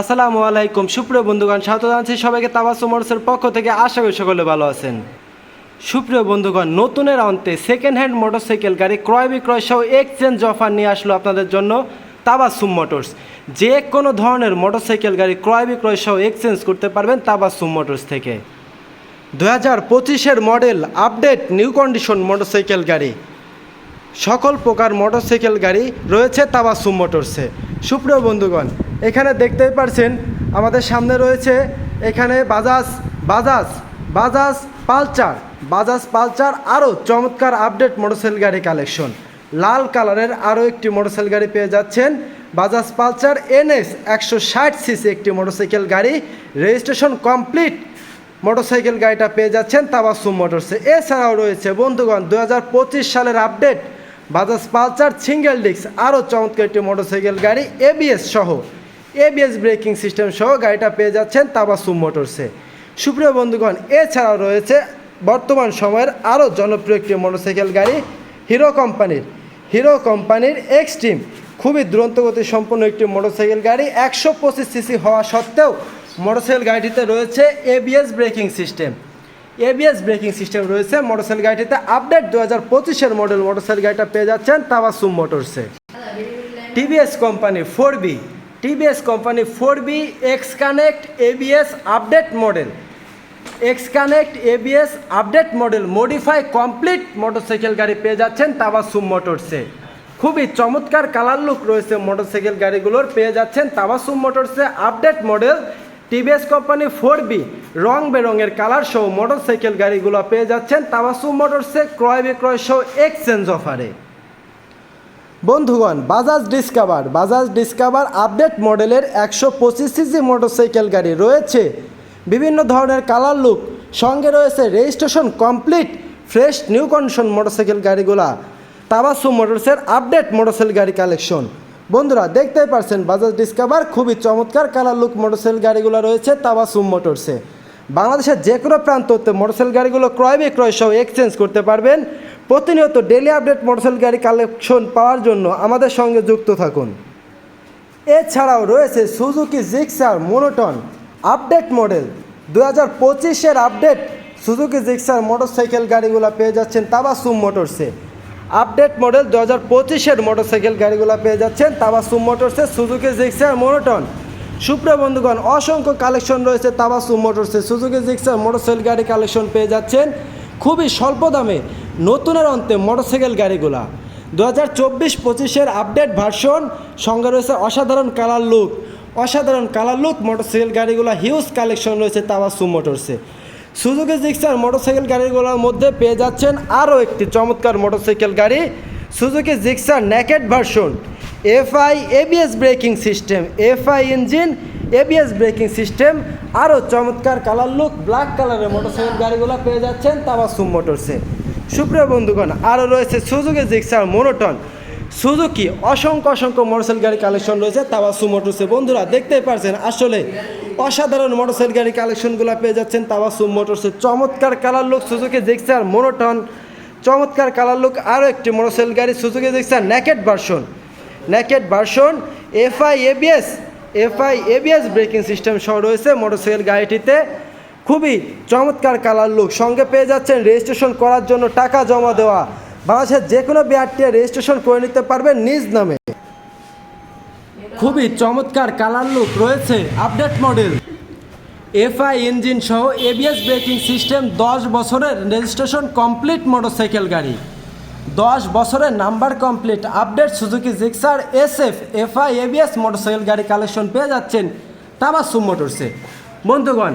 আসসালামু আলাইকুম। সুপ্রিয় বন্ধুগণ, স্বাগত জানাচ্ছি সবাইকে তাবাসু মোটরসের পক্ষ থেকে। আশা করি সকলে ভালো আছেন। সুপ্রিয় বন্ধুগণ, নতুনের অন্তে সেকেন্ড হ্যান্ড মোটরসাইকেল গাড়ি ক্রয় বিক্রয় সহ এক্সচেঞ্জ অফার নিয়ে আসলো আপনাদের জন্য তাবাসুম মোটরস। যে কোনো ধরনের মোটরসাইকেল গাড়ি ক্রয় বিক্রয় সহ এক্সচেঞ্জ করতে পারবেন তাবাসুম মোটরস থেকে। দু হাজার পঁচিশের model update new condition motorcycle গাড়ি। সকল প্রকার মোটরসাইকেল গাড়ি রয়েছে তাবাসুম মোটরসে। সুপ্রিয় বন্ধুগণ এখানে দেখতেই পারছেন, আমাদের সামনে রয়েছে এখানে বাজাজ বাজাজ বাজাজ পালচার বাজাজ পালচার আরও চমৎকার আপডেট মোটরসাইকেল গাড়ি কালেকশন। লাল কালারের আরও একটি মোটরসাইকেল গাড়ি পেয়ে যাচ্ছেন। বাজাজ পালচার এনএস একশো ষাট সিসি একটি মোটরসাইকেল গাড়ি। রেজিস্ট্রেশন কমপ্লিট মোটরসাইকেল গাড়িটা পেয়ে যাচ্ছেন তাবাসুম মোটরসে। এছাড়াও রয়েছে বন্ধুগণ দু হাজার পঁচিশ সালের update. Bajaj Pulsar single disc, আরও চমৎকার একটি মোটরসাইকেল গাড়ি, এবিএস সহ। এবিএস ব্রেকিং সিস্টেম সহ গাড়িটা পেয়ে যাচ্ছেন তাবাসুম মোটরসে। সুপ্রিয় বন্ধুগণ, এছাড়াও রয়েছে বর্তমান সময়ের আরও জনপ্রিয় একটি মোটরসাইকেল গাড়ি, হিরো কোম্পানির। হিরো কোম্পানির এক্সট্রিম খুবই দুরন্তগতি সম্পন্ন একটি মোটরসাইকেল গাড়ি, একশো পঁচিশ সিসি হওয়া সত্ত্বেও মোটরসাইকেল গাড়িটিতে রয়েছে ABS braking system ABS braking system রয়েছে মোটরসাইকেল গাড়িটিতে। আপডেট দু হাজার পঁচিশের মডেল মোটরসাইকেল গাড়িটা পেয়ে যাচ্ছেন Tabassum মোটরসে। TVS company four B TVS company four B X connect ABS update model. X connect ABS update model modify complete motorcycle গাড়ি পেয়ে যাচ্ছেন তাবাসুম মোটরসে। খুবই চমৎকার কালার লুক রয়েছে মোটরসাইকেল গাড়িগুলোর, পেয়ে যাচ্ছেন Tabassum মোটরসে update model. TVS company four B রং বেরঙের কালার সহ মোটরসাইকেল গাড়িগুলো পেয়ে যাচ্ছেন তাবাসুম মোটরসে ক্রয় বিক্রয় সহ এক্সচেঞ্জ অফারে। বন্ধুগণ Bajaj Discover Bajaj Discover update মডেলের একশো পঁচিশ সিসি মোটরসাইকেল গাড়ি রয়েছে। বিভিন্ন ধরনের কালার লুক সঙ্গে রয়েছে registration complete fresh new condition motorcycle গাড়িগুলা। Tabassum মোটরসের আপডেট মোটরসাইকেল গাড়ি কালেকশন বন্ধুরা, দেখতেই পারছেন বাজাজ ডিসকাভার খুবই চমৎকার কালার লুক মোটরসাইকেল গাড়িগুলো রয়েছে তাবাসুম মোটরসে বাংলাদেশের যে কোনো প্রান্ততে মোটরসাইকেল গাড়িগুলো ক্রয় বিক্রয় সহ এক্সচেঞ্জ করতে পারবেন। প্রতিনিয়ত ডেলি আপডেট মোটরসাইকেল গাড়ি কালেকশন পাওয়ার জন্য আমাদের সঙ্গে যুক্ত থাকুন। এছাড়াও রয়েছে Suzuki Gixxer monotone update model দু হাজার পঁচিশের আপডেট সুজুকি জিক্সার মোটরসাইকেল গাড়িগুলো পেয়ে যাচ্ছেন তাবাসুম মোটরসে আপডেট মডেল দু হাজার পঁচিশের মোটরসাইকেল গাড়িগুলো পেয়ে যাচ্ছেন তাবাসুম মোটরসে সুজুকি জিক্সার মোনোটন সুপ্রিয় বন্ধুগণ, অসংখ্য কালেকশন রয়েছে তাবাসুম মোটরসে সুজুকি জিক্সার মোটরসাইকেল গাড়ি কালেকশন পেয়ে যাচ্ছেন। খুবই স্বল্প দামে নতুনের অন্তে মোটরসাইকেল গাড়িগুলা। দু হাজার চব্বিশ পঁচিশের আপডেট ভার্সন, সঙ্গে রয়েছে অসাধারণ কালার লুক। অসাধারণ কালার লুক মোটরসাইকেল গাড়িগুলো, হিউজ কালেকশন রয়েছে তাওয়াসু মোটরসে। সুজুকি জিক্সার মোটরসাইকেল গাড়িগুলোর মধ্যে পেয়ে যাচ্ছেন আরও একটি চমৎকার মোটরসাইকেল গাড়ি, Suzuki Gixxer naked version FI ABS braking system FI engine ABS braking system আরও চমৎকার কালার লুক ব্ল্যাক কালারের মোটরসাইকেল গাড়িগুলো পেয়ে যাচ্ছেন তাবাসুম মোটরসে। সুপ্রিয় বন্ধুগণ, আরও রয়েছে সুজুকি জিক্সার মোনোটন। সুজুকি অসংখ্য অসংখ্য মোটরসাইকেল গাড়ি কালেকশন রয়েছে, তাবাসু মোটরসে বন্ধুরা, দেখতেই পারছেন, আসলে অসাধারণ মোটরসাইকেল গাড়ি কালেকশনগুলো পেয়ে যাচ্ছেন তাবাসু মোটরসে চমৎকার colour look Suzuki Gixxer monotone. চমৎকার কালার লুক, আরও একটি মোটরসাইকেল গাড়ি Suzuki Gixxer naked version. Naked version, FI ABS FI ABS braking system সহ রয়েছে মোটরসাইকেল গাড়িটিতে। খুবই চমৎকার কালার লুক সঙ্গে পেয়ে যাচ্ছেন রেজিস্ট্রেশন করার জন্য টাকা জমা দেওয়া। বাংলাদেশের যে কোনো বিআরটিএ রেজিস্ট্রেশন করে নিতে পারবেন নিজ নামে। খুবই চমৎকার কালার লুক রয়েছে আপডেট মডেল এফআই ইঞ্জিন সহ এবিএস ব্রেকিং সিস্টেম দশ বছরের রেজিস্ট্রেশন কমপ্লিট মোটরসাইকেল গাড়ি। দশ বছরের number complete update Suzuki Gixxer S F FI ABS motorcycle গাড়ি কালেকশন পেয়ে যাচ্ছেন তাবাসুম মোটরসে বন্ধুগণ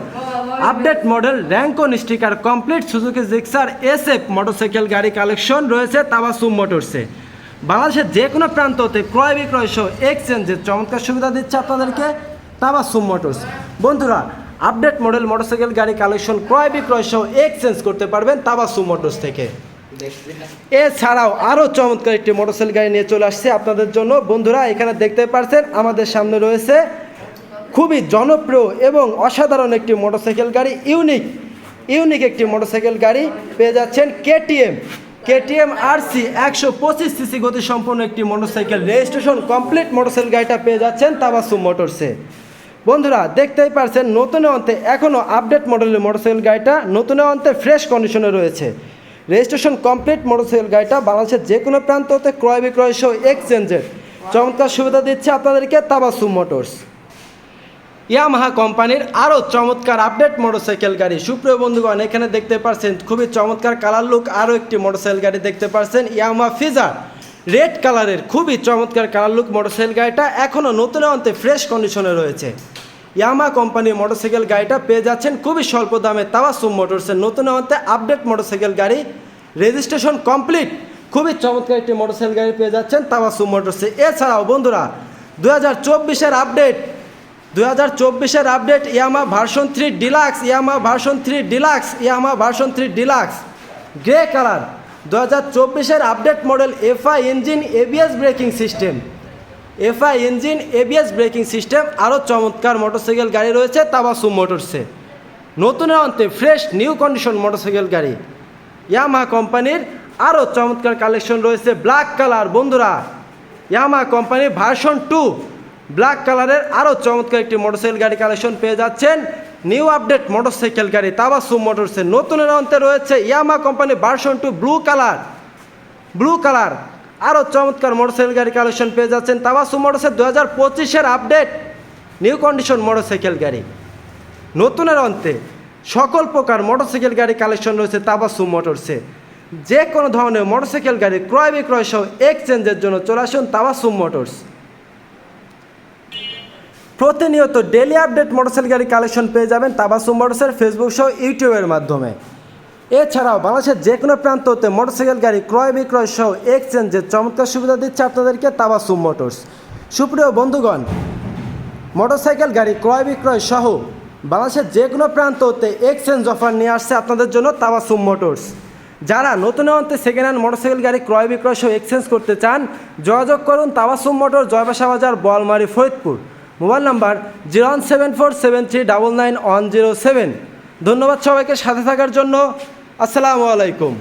update model Rancon sticker complete Suzuki Gixxer S F motorcycle গাড়ি কালেকশন রয়েছে তাবাসুম মোটরসে বাংলাদেশের যে কোনো প্রান্ততে ক্রয় বিক্রয় সহ এক্সচেঞ্জের চমৎকার সুবিধা দিচ্ছে আপনাদেরকে তাবাসুম মোটরস বন্ধুরা আপডেট মডেল মোটরসাইকেল গাড়ি কালেকশন ক্রয় বিক্রয় সহ এক্সচেঞ্জ করতে পারবেন তাবাসুম মোটরস থেকে। এছাড়াও আরও চমৎকার একটি মোটরসাইকেল গাড়ি নিয়ে চলে আসছে আপনাদের জন্য। বন্ধুরা, এখানে দেখতে পারছেন আমাদের সামনে রয়েছে খুবই জনপ্রিয় এবং অসাধারণ একটি মোটরসাইকেল গাড়ি, ইউনিক ইউনিক একটি মোটরসাইকেল গাড়ি পেয়ে যাচ্ছেন কেটিএম কেটিএম আরসি একশো পঁচিশ সিসি গতি সম্পন্ন একটি মোটরসাইকেল। রেজিস্ট্রেশন কমপ্লিট মোটরসাইকেল গাড়িটা পেয়ে যাচ্ছেন তাবাসুম মোটরসে বন্ধুরা, দেখতেই পারছেন, নতুন অন্তে, এখনও আপডেট মডেলের মোটরসাইকেল গাড়িটা নতুন অন্তে ফ্রেশ কন্ডিশনে রয়েছে। রেজিস্ট্রেশন কমপ্লিট মোটরসাইকেল গাড়িটা বাংলাদেশের যে কোনো প্রান্ত হতে ক্রয় বিক্রয় সহ এক্সচেঞ্জের চমৎকার সুবিধা দিচ্ছে আপনাদেরকে তাবাসু মোটরস ইয়ামাহা কোম্পানির আরও চমৎকার আপডেট মোটরসাইকেল গাড়ি। সুপ্রিয় বন্ধুগণ, এখানে দেখতে পাচ্ছেন খুবই চমৎকার কালার লুক, আরও একটি মোটরসাইকেল গাড়ি দেখতে পাচ্ছেন ইয়ামাহা ফিজার। রেড কালারের খুবই চমৎকার কালার লুক মোটরসাইকেল গাড়িটা এখনও নতুন অন্তে ফ্রেশ কন্ডিশনে রয়েছে। ইয়ামা কোম্পানির মোটরসাইকেল গাড়িটা পেয়ে যাচ্ছেন খুবই স্বল্প দামে তাওয়াসুম মোটরসের নতুন অন্তে আপডেট মোটরসাইকেল গাড়ি। রেজিস্ট্রেশন কমপ্লিট, খুবই চমৎকার একটি মোটরসাইকেল গাড়ি পেয়ে যাচ্ছেন তাওয়াসুম মোটরসে। এছাড়াও বন্ধুরা দু হাজার চব্বিশের আপডেট দুই হাজার চব্বিশের update Yamaha version three deluxe, Yamaha version three deluxe, Yamaha version three deluxe. Grey colour. দু হাজার চব্বিশের update model FI engine ABS braking system. FI engine ABS braking system, আরও চমৎকার মোটরসাইকেল গাড়ি রয়েছে তাবাসুম মোটরসে। নতুনের অন্তে ফ্রেশ, নিউ কন্ডিশন মোটরসাইকেল গাড়ি। ইয়ামা কোম্পানির আরও চমৎকার কালেকশন রয়েছে, ব্ল্যাক কালার। বন্ধুরা, ইয়ামা কোম্পানির ভার্সন টু ব্ল্যাক কালারের আরও চমৎকার একটি মোটরসাইকেল গাড়ি কালেকশন পেয়ে যাচ্ছেন। নিউ আপডেট মোটরসাইকেল গাড়ি তাবাসুম মোটরসের নতুনের অন্তে রয়েছে Yamaha company version two blue colour blue colour আরও চমৎকার মোটরসাইকেল গাড়ি কালেকশন পেয়ে যাচ্ছেন তাবাসু মোটরসের দু হাজার পঁচিশের আপডেট নিউ কন্ডিশন মোটরসাইকেল গাড়ি। নতুনের অন্তে সকল প্রকার মোটরসাইকেল গাড়ি কালেকশন রয়েছে তাবাসু মোটরসে যে কোনো ধরনের মোটরসাইকেল গাড়ি ক্রয় বিক্রয় সহ এক্সচেঞ্জের জন্য চলে আসুন তাবাসুম মোটরস প্রতিনিয়ত ডেলি আপডেট মোটরসাইকেল গাড়ি কালেকশন পেয়ে যাবেন তাবাসুম মোটরসের ফেসবুক সহ ইউটিউবের মাধ্যমে। এছাড়াও বাংলাদেশের যে কোনো প্রান্ত হতে মোটরসাইকেল গাড়ি ক্রয় বিক্রয় সহ এক্সচেঞ্জের চমৎকার সুবিধা দিচ্ছে আপনাদেরকে তাবাসুম মোটরস সুপ্রিয় বন্ধুগণ মোটরসাইকেল গাড়ি ক্রয় বিক্রয় সহ বাংলাদেশের যে কোনো প্রান্ত হতে এক্সচেঞ্জ অফার নিয়ে আসছে আপনাদের জন্য তাবাসুম মোটরস যারা নতুন অন্তে সেকেন্ড হ্যান্ড মোটরসাইকেল গাড়ি ক্রয় বিক্রয় সহ এক্সচেঞ্জ করতে চান, যোগাযোগ করুন তাবাসুম মোটর জয়বাসা বাজার Boalmari, Faridpur. Mobile number zero one seven four seven three double nine one zero seven. ধন্যবাদ সবাইকে সাথে থাকার জন্য। আসসালামু আলাইকুম।